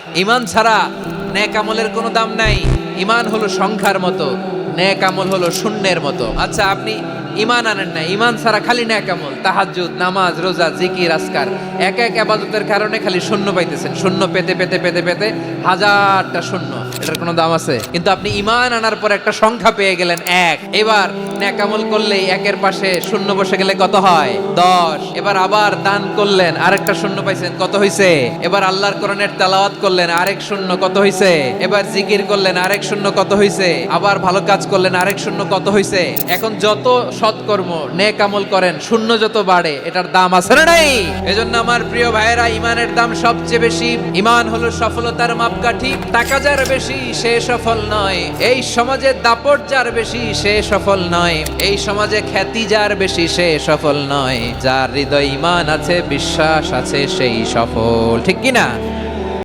ইমান ছাড়া ন্যাক আমলের কোনো দাম নাই। ইমান হলো সংখ্যার মতো, ন্যাক আমল হলো শূন্যের মতো। আচ্ছা আপনি ইমান আনেন না ইমান ছাড়া খালি ন্যাক আমল তাহাজ্জুদ, নামাজ, রোজা, জিকির আসকার এক এক আবাদতের কারণে খালি শূন্য পাইতেছেন। শূন্য পেতে পেতে পেতে পেতে হাজারটা শূন্য। এটার কোনো দাম আছে? কিন্তু আপনি ইমান আনার পর একটা সংখ্যা পেয়ে গেলেন এক। এবার ন্যাক আমল করলে একের পাশে শূন্য বসে গেলে কত হয়? দশ। এবার আবার দান করলেন, আরেকটা শূন্য পাইছেন, কত হইছে? এবার আল্লাহর কোরআনের তেলাওয়াত করলেন, আরেক শূন্য, কত হইছে? এবার জিকির করলেন, আরেক শূন্য, কত হইছে? আবার ভালো কাজ করলেন, আরেক শূন্য, কত হইছে? এখন যত সৎকর্ম, নেক আমল করেন, শূন্য যত বাড়ে, এটার দাম আছে না নাই? এজন্য আমার প্রিয় ভাইয়েরা, ইমানের দাম সবচেয়ে বেশি। ইমান হলো সফলতার মাপকাঠি, টাকা যার বেশি, সে সফল নয়। এই সমাজে দাপট যার বেশি, সে সফল নয়। এই সমাজে খ্যাতি যার বেশি, সে সফল নয়। যার হৃদয় ইমান আছে, বিশ্বাস আছে, সেই সফল। ঠিক কি না